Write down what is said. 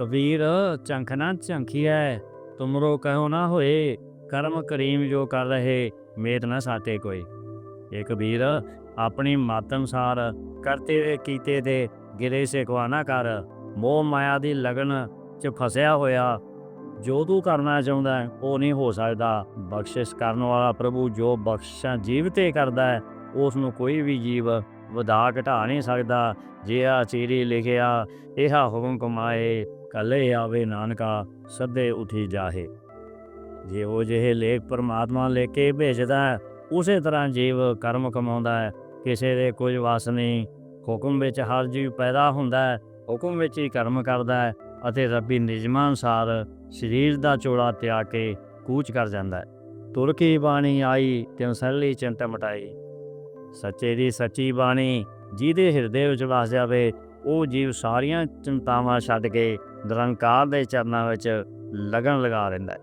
ਕਬੀਰ ਝੰਖ ਨਾ ਝੰਖੀਐ। ਤੁਮਰੋ ਕਹੋ ਨਾ ਹੋਏ ਕਰਮ ਕਰੀਮ ਜੋ ਕਰ ਰਹੇ ਮੇਤ ਨਾ ਸਾਤੇ ਕੋਈ। ਇਹ ਕਬੀਰ ਆਪਣੀ ਮਤ ਅਨੁਸਾਰ ਕਰਤੇ ਹੋਏ ਕੀਤੇ ਦੇ ਗਿਰੇ ਸਿਕਵਾ ਨਾ ਕਰ। ਮੋਹ ਮਾਇਆ ਦੀ ਲਗਨ ਚ ਫਸਿਆ ਹੋਇਆ ਜੋ ਤੂੰ ਕਰਨਾ ਚਾਹੁੰਦਾ ਹੈ, ਉਹ ਨਹੀਂ ਹੋ ਸਕਦਾ। ਬਖਸ਼ਿਸ਼ ਕਰਨ ਵਾਲਾ ਪ੍ਰਭੂ ਜੋ ਬਖਸ਼ਾਂ ਜੀਵ ਤੇ ਕਰਦਾ ਹੈ ਉਸ ਨੂੰ ਕੋਈ ਵੀ ਜੀਵ ਵਧਾ ਘਟਾ ਨਹੀਂ ਸਕਦਾ। ਜੇ ਆ ਚੀਰੀ ਲਿਖਿਆ ਇਹ ਹੁਕਮ ਕਮਾਏ। ਕੱਲੇ ਆਵੇ ਨਾਨਕਾ, ਸਦੇ ਉਠੀ ਜਾਹੇ। ਜੇ ਉਹ ਜਿਹੇ ਲੇਖ ਪਰਮਾਤਮਾ ਲੈ ਕੇ ਭੇਜਦਾ ਹੈ, ਉਸੇ ਤਰ੍ਹਾਂ ਜੀਵ ਕਰਮ ਕਮਾਉਂਦਾ ਹੈ। ਕਿਸੇ ਦੇ ਕੁਝ ਵਸ ਨਹੀਂ, ਹੁਕਮ ਵਿੱਚ ਹਰ ਜੀਵ ਪੈਦਾ ਹੁੰਦਾ ਹੈ, ਹੁਕਮ ਵਿੱਚ ਹੀ ਕਰਮ ਕਰਦਾ ਹੈ ਅਤੇ ਰੱਬੀ ਨਿਯਮਾਂ ਅਨੁਸਾਰ ਸਰੀਰ ਦਾ ਚੋਲਾ ਤਿਆਗ ਕੇ ਕੂਚ ਕਰ ਜਾਂਦਾ ਹੈ। ਤੁਰ ਬਾਣੀ ਆਈ, ਤਿਉ ਸਰਲੀ ਚਿੰਤਾ ਮਟਾਈ। ਸੱਚੇ ਦੀ ਸੱਚੀ ਬਾਣੀ ਜਿਹਦੇ ਹਿਰਦੇ ਵਿੱਚ ਵਸ ਜਾਵੇ, ਉਹ ਜੀਵ ਸਾਰੀਆਂ ਚਿੰਤਾਵਾਂ ਛੱਡ ਕੇ ਨਿਰੰਕਾਰ ਦੇ ਚਰਨਾਂ ਵਿੱਚ ਲਗਨ ਲਗਾ ਲੈਂਦਾ ਹੈ।